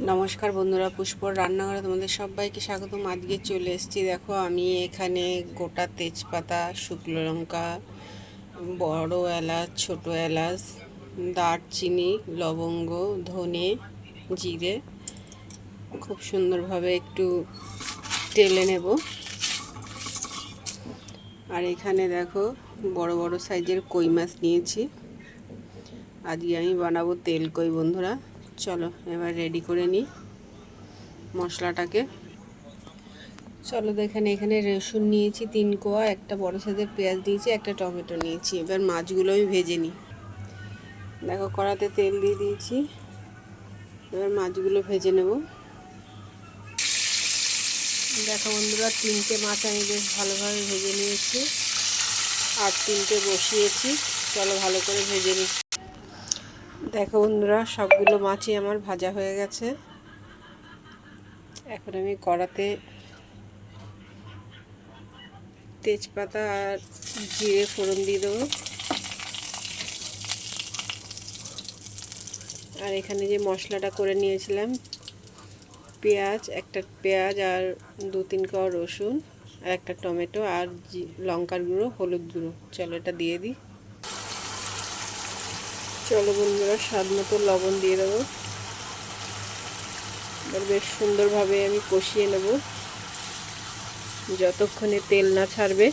নমস্কার বন্ধুরা, পুষ্পর রান্নাঘরে তোমাদের সবাইকে স্বাগতম। আজকে চলে এসেছি, দেখো আমি এখানে গোটা তেজপাতা, শুকনো লঙ্কা, বড় এলাচ, ছোট এলাচ, দারচিনি, লবঙ্গ, ধনে, জিরে, খুব সুন্দরভাবে একটু টেলে নেব। আর এখানে দেখো বড় বড় সাইজের কই মাছ নিয়েছি। আজকে আমি বানাবো তেল কই, বন্ধুরা। চলো, এবার রেডি করে নিই মশলাটাকে। চলো দেখেন এখানে রসুন নিয়েছি তিন কোয়া, একটা বড় সাইজের পেঁয়াজ দিয়েছি একটা টমেটো নিয়েছি। এবার মাছগুলো আমি ভেজে নিই। দেখো, কড়াতে তেল দিয়ে দিয়েছি। এবার মাছগুলো ভেজে নেব। দেখো বন্ধুরা, তিনটে মাছ আমি বেশ ভালোভাবে ভেজে নিয়েছি। আর তিনটে বসিয়েছি। চলো ভালো করে ভেজে নিই। দেখো বন্ধুরা, সবগুলো মাছই আমার ভাজা হয়ে গেছে। এখন আমি কড়াতে তেজপাতা আর জিরে ফোড়ন দিয়ে দেবো। আর এখানে যে মশলাটা করে নিয়েছিলাম, পেঁয়াজ, একটা পেঁয়াজ আর দু তিন কোয়া রসুন, আর একটা টমেটো আর লঙ্কার গুঁড়ো, হলুদ গুঁড়ো। চলো এটা দিয়ে দিই। চলো বন্ধুরা, স্বাদ মতো লবণ দিয়ে দেবো। এবার বেশ সুন্দরভাবে আমি কষিয়ে নেব। যতক্ষণে তেল না ছাড়বে।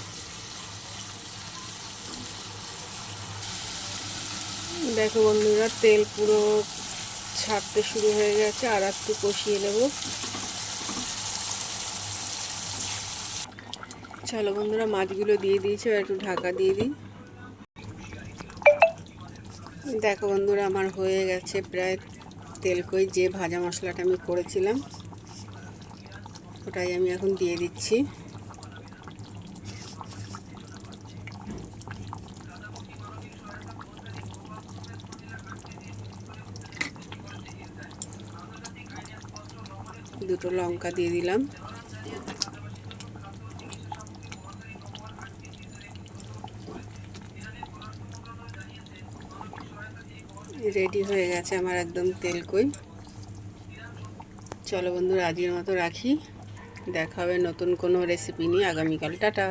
দেখো বন্ধুরা, তেল পুরো ছাড়তে শুরু হয়ে গেছে, আর একটু কষিয়ে নেব। চলো বন্ধুরা, মাছগুলো দিয়ে দিয়েছে একটু ঢাকা দিয়ে দিই। দেখো বন্ধুরা, আমার হয়ে গেছে প্রায় তেল কই, যে ভাজা মশলাটা আমি করেছিলাম, ওটাই আমি এখন দিয়ে দিচ্ছি। দুটো লঙ্কা দিয়ে দিলাম। রেডি হয়ে গেছে আমার একদম তেল কই। চলো বন্ধুরা, আজকের মতো রাখি। দেখা হবে নতুন কোনো রেসিপি নিয়ে। আগামীকাল, টাটা।